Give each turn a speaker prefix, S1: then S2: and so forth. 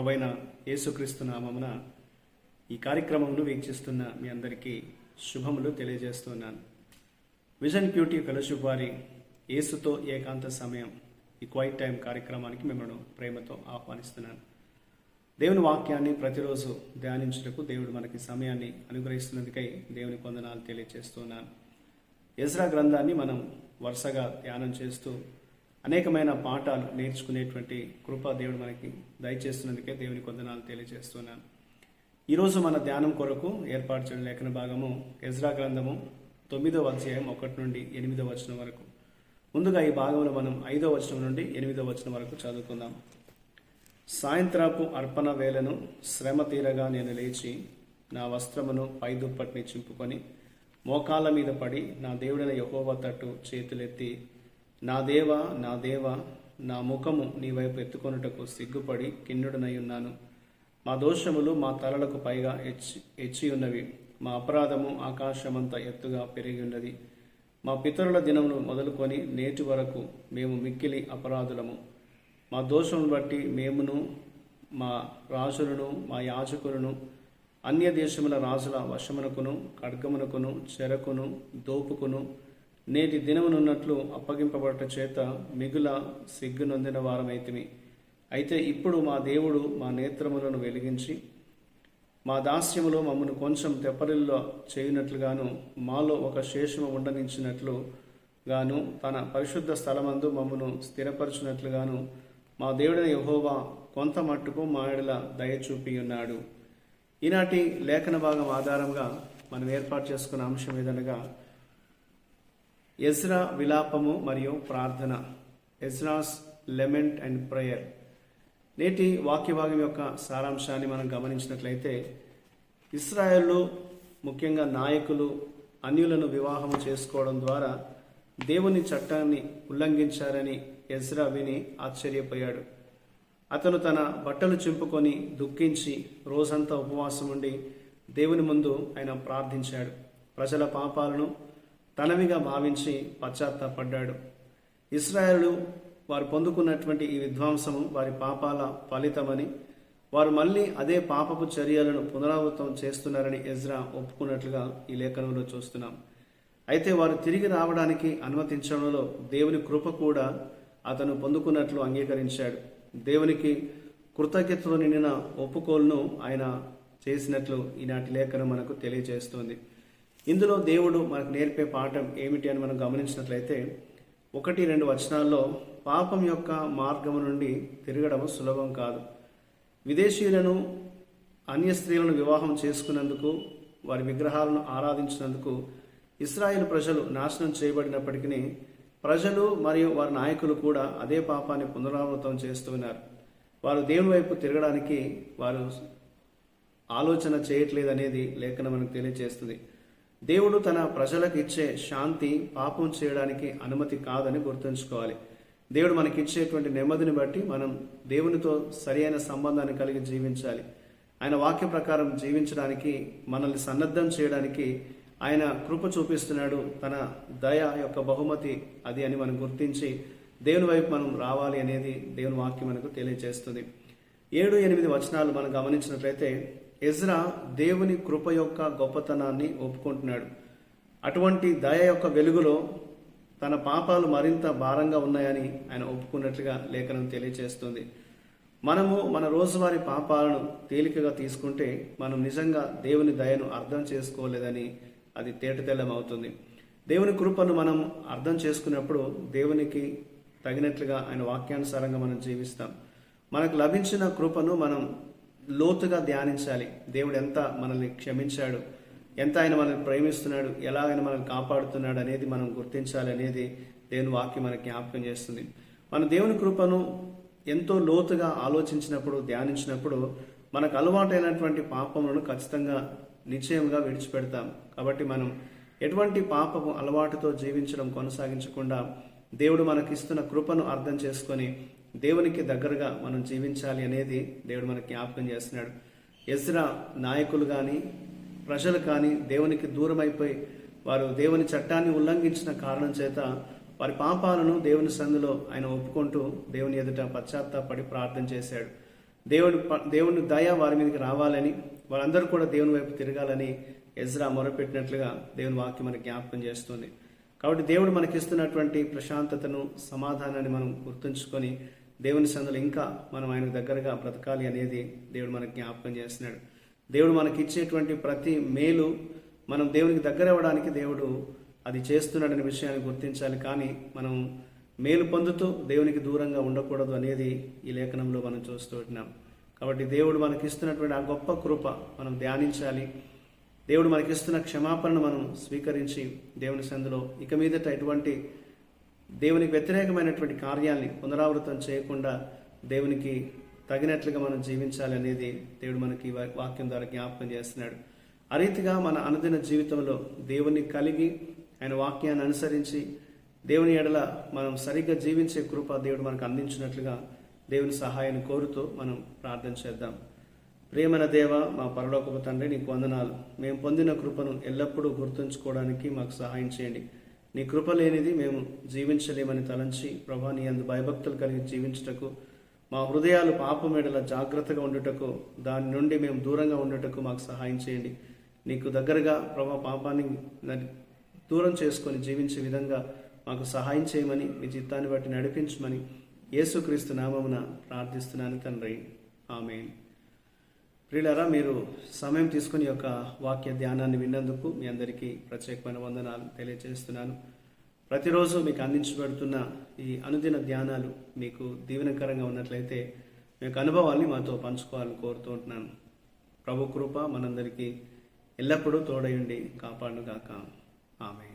S1: ప్రభైన యేసుక్రీస్తు నామమున ఈ కార్యక్రమమును వీక్షిస్తున్న మీ అందరికీ శుభములు తెలియజేస్తున్నాను. విజన్ బ్యూటీ ఫెలోషిప్ వారి యేసుతో ఏకాంత సమయం ఈ క్వైట్ టైం కార్యక్రమానికి మిమ్మల్ని ప్రేమతో ఆహ్వానిస్తున్నాను. దేవుని వాక్యాన్ని ప్రతిరోజు ధ్యానించుటకు దేవుడు మనకి సమయాన్ని అనుగ్రహిస్తున్నందుకై దేవుని కొందనాలు తెలియజేస్తున్నాను. ఎజ్రా గ్రంథాన్ని మనం వరుసగా ధ్యానం చేస్తూ అనేకమైన పాఠాలు నేర్చుకునేటువంటి కృప దేవుడు మనకి దయచేస్తున్నందుకే దేవుని కొందనాలు తెలియజేస్తున్నాను. ఈరోజు మన ధ్యానం కొరకు ఏర్పాటు చేయడం లేఖన భాగము ఎజ్రా గ్రంథము తొమ్మిదవ అధ్యాయం ఒకటి నుండి ఎనిమిదవ వచనం వరకు. ముందుగా ఈ భాగంలో మనం ఐదవ వచనం నుండి ఎనిమిదవ వచనం వరకు చదువుకుందాం. సాయంత్రపు అర్పణ వేళను శ్రమ తీరగా నేను లేచి నా వస్త్రమును పై దుప్పటిని చింపుకొని మోకాళ్ళ మీద పడి నా దేవుడైన యహోవ తట్టు చేతులెత్తి నా దేవ నా దేవ నా ముఖము నీ వైపు ఎత్తుకొనుటకు సిగ్గుపడి కిన్నుడనై ఉన్నాను. మా దోషములు మా తలలకు పైగా ఎచ్చి హెచ్చి ఉన్నవి. మా అపరాధము ఆకాశమంత ఎత్తుగా పెరిగి ఉన్నది. మా పితరుల దినమును మొదలుకొని నేటి వరకు మేము మిక్కిలి అపరాధులము. మా దోషమును బట్టి మేమును మా రాజులను మా యాజకులను అన్య దేశముల రాజుల వశమునకును ఖడ్గమునకును చెరకును దోపుకును నేటి దినమునున్నట్లు అప్పగింపబడట చేత మిగుల సిగ్గునొందిన వారమైతిమి. అయితే ఇప్పుడు మా దేవుడు మా నేత్రములను వెలిగించి మా దాస్యములో మమ్మను కొంచెం తెప్పరిల్లో చేయునట్లుగాను మాలో ఒక శేషము ఉండనించినట్లు గాను తన పరిశుద్ధ స్థలమందు మమ్మను స్థిరపరచునట్లుగాను మా దేవుడైన యహోవా కొంత మట్టుకు మా ఎడల దయ ఉన్నాడు ఈనాటి లేఖన భాగం ఆధారంగా మనం ఏర్పాటు చేసుకున్న అంశం ఏదనగా ఎస్రా విలాపము మరియు ప్రార్థన. Ezra's lament and prayer. నేటి వాక్యభాగం యొక్క సారాంశాన్ని మనం గమనించినట్లయితే ఇస్రాయెల్లో ముఖ్యంగా నాయకులు అన్యులను వివాహం చేసుకోవడం ద్వారా దేవుని చట్టాన్ని ఉల్లంఘించారని ఎజ్రా విని ఆశ్చర్యపోయాడు. అతను తన బట్టలు చింపుకొని దుఃఖించి రోజంతా ఉపవాసం ఉండి దేవుని ముందు ఆయన ప్రార్థించాడు. ప్రజల పాపాలను తనవిగా భావించి పశ్చాత్తాపడ్డాడు. ఇస్రాయేలు వారు పొందుకున్నటువంటి ఈ విధ్వంసము వారి పాపాల ఫలితమని వారు మళ్ళీ అదే పాపపు చర్యలను పునరావృతం చేస్తున్నారని ఎజ్రా ఒప్పుకున్నట్లుగా ఈ లేఖనంలో చూస్తున్నాం. అయితే వారు తిరిగి రావడానికి అనుమతించడంలో దేవుని కృప కూడా అతను పొందుకున్నట్లు అంగీకరించాడు. దేవునికి కృతజ్ఞతతో నిండిన ఒప్పుకోలును ఆయన చేసినట్లు ఈనాటి లేఖనం మనకు తెలియజేస్తుంది. ఇందులో దేవుడు మనకు నేర్పే పాఠం ఏమిటి అని మనం గమనించినట్లయితే ఒకటి రెండు వచనాల్లో పాపం యొక్క మార్గము నుండి తిరగడం సులభం కాదు. విదేశీయులను అన్య స్త్రీలను వివాహం చేసుకున్నందుకు వారి విగ్రహాలను ఆరాధించినందుకు ఇస్రాయేల్ ప్రజలు నాశనం చేయబడినప్పటికీ ప్రజలు మరియు వారి నాయకులు కూడా అదే పాపాన్ని పునరావృతం చేస్తున్నారు వారు దేవుని వైపు తిరగడానికి వారు ఆలోచన చేయట్లేదు అనేది లేఖనం మనకు తెలియజేస్తుంది. దేవుడు తన ప్రజలకు ఇచ్చే శాంతి పాపం చేయడానికి అనుమతి కాదని గుర్తుంచుకోవాలి. దేవుడు మనకి ఇచ్చేటువంటి నెమ్మదిని బట్టి మనం దేవునితో సరియైన సంబంధాన్ని కలిగి జీవించాలి. ఆయన వాక్య ప్రకారం జీవించడానికి మనల్ని సన్నద్ధం చేయడానికి ఆయన కృప చూపిస్తున్నాడు. తన దయ యొక్క బహుమతి అది అని మనం గుర్తించి దేవుని వైపు మనం రావాలి అనేది దేవుని వాక్యం మనకు తెలియజేస్తుంది. ఏడు ఎనిమిది వచనాలు మనం గమనించినట్లయితే ఎజ్రా దేవుని కృప యొక్క గొప్పతనాన్ని ఒప్పుకుంటున్నాడు. అటువంటి దయ యొక్క వెలుగులో తన పాపాలు మరింత భారంగా ఉన్నాయని ఆయన ఒప్పుకున్నట్లుగా లేఖనం తెలియజేస్తుంది మనము మన రోజువారీ పాపాలను తేలికగా తీసుకుంటే మనం నిజంగా దేవుని దయను అర్థం చేసుకోలేదని అది తేటతెల్లమవుతుంది. దేవుని కృపను మనం అర్థం చేసుకున్నప్పుడు దేవునికి తగినట్లుగా ఆయన వాక్యానుసారంగా మనం జీవిస్తాం. మనకు లభించిన కృపను మనం లోతుగా ధ్యానించాలి. దేవుడు ఎంత మనల్ని క్షమించాడు? ఎంత ఆయన మనల్ని ప్రేమిస్తున్నాడు? ఎలా ఆయన మనల్ని కాపాడుతున్నాడు అనేది మనం గుర్తించాలి అనేది దేవుని వాక్యం మనకి జ్ఞాపకం చేస్తుంది. మన దేవుని కృపను ఎంతో లోతుగా ఆలోచించినప్పుడు ధ్యానించినప్పుడు మనకు అలవాటైనటువంటి పాపములను ఖచ్చితంగా నిశ్చయంగా విడిచిపెడతాం. కాబట్టి మనం ఎటువంటి పాపపు అలవాటుతో జీవించడం కొనసాగించకుండా దేవుడు మనకిస్తున్న కృపను అర్థం చేసుకొని దేవునికి దగ్గరగా మనం జీవించాలి అనేది దేవుడు మనకి జ్ఞాపకం చేస్తున్నాడు. ఎజ్రా నాయకులు కానీ ప్రజలు కానీ దేవునికి దూరం అయిపోయి వారు దేవుని చట్టాన్ని ఉల్లంఘించిన కారణం చేత వారి పాపాలను దేవుని సందులో ఆయన ఒప్పుకుంటూ దేవుని ఎదుట పశ్చాత్తాపడి ప్రార్థన చేశాడు. దేవుడు ప- దేవుని దయ వారి మీదకి రావాలని వారందరూ కూడా దేవుని వైపు తిరగాలని ఎజ్రా మొరపెట్టినట్లుగా దేవుని వాక్యం మనకి జ్ఞాపకం చేస్తుంది. కాబట్టి దేవుడు మనకిస్తున్నటువంటి ప్రశాంతతను సమాధానాన్ని మనం గుర్తుంచుకొని దేవుని సందులు ఇంకా మనం ఆయన దగ్గరగా బ్రతకాలి అనేది దేవుడు మనకి జ్ఞాపకం చేస్తున్నాడు. దేవుడు మనకి ఇచ్చేటువంటి ప్రతి మేలు మనం దేవునికి దగ్గర అవ్వడానికి దేవుడు అది చేస్తున్నాడనే విషయాన్ని గుర్తించాలి. కానీ మనం మేలు పొందుతూ దేవునికి దూరంగా ఉండకూడదు అనేది ఈ లేఖనంలో మనం చూస్తూ ఉంటున్నాం. కాబట్టి దేవుడు మనకి ఇస్తున్నటువంటి ఆ గొప్ప కృప మనం ధ్యానించాలి. దేవుడు మనకిస్తున్న క్షమాపణను మనం స్వీకరించి దేవుని సందులో ఇక మీదట ఎటువంటి దేవునికి వ్యతిరేకమైనటువంటి కార్యాల్ని పునరావృతం చేయకుండా దేవునికి తగినట్లుగా మనం జీవించాలి అనేది దేవుడు మనకి వా- వాక్యం ద్వారా జ్ఞాపకం చేస్తున్నాడు. ఆ రీతిగా మన అనుదిన జీవితంలో దేవుని కలిగి ఆయన వాక్యాన్ని అనుసరించి దేవుని ఎడల మనం సరిగ్గా జీవించే కృప దేవుడు మనకు అందించినట్లుగా దేవుని సహాయాన్ని కోరుతూ మనం ప్రార్థన చేద్దాం. ప్రేమన దేవ మా పరలోకపు తండ్రి నీకు వందనాలు. మేము పొందిన కృపను ఎల్లప్పుడూ గుర్తుంచుకోవడానికి మాకు సహాయం చేయండి. నీ కృప లేనిది మేము జీవించలేమని తలంచి ప్రభా నీ అందు భయభక్తులు కలిగి జీవించుటకు మా హృదయాలు పాప మెడల జాగ్రత్తగా ఉండుటకు దాని నుండి మేము దూరంగా ఉండుటకు మాకు సహాయం చేయండి. నీకు దగ్గరగా ప్రభా పాపాన్ని న- దూరం చేసుకొని జీవించే విధంగా మాకు సహాయం చేయమని మీ చిత్తాన్ని బట్టి నడిపించమని యేసుక్రీస్తు నామమున ప్రార్థిస్తున్నాను తండ్రి. ఆమె ప్రియులరా మీరు సమయం తీసుకుని యొక్క వాక్య ధ్యానాన్ని విన్నందుకు మీ అందరికీ ప్రత్యేకమైన వందనాలు తెలియజేస్తున్నాను. ప్రతిరోజు మీకు అందించబడుతున్న ఈ అనుదిన ధ్యానాలు మీకు దీవెనకరంగా ఉన్నట్లయితే మీ యొక్క అనుభవాల్ని మాతో పంచుకోవాలని కోరుతూ ఉంటున్నాను. ప్రభు కృప మనందరికీ ఎల్లప్పుడూ తోడయుండి కాపాడుగాక ఆమె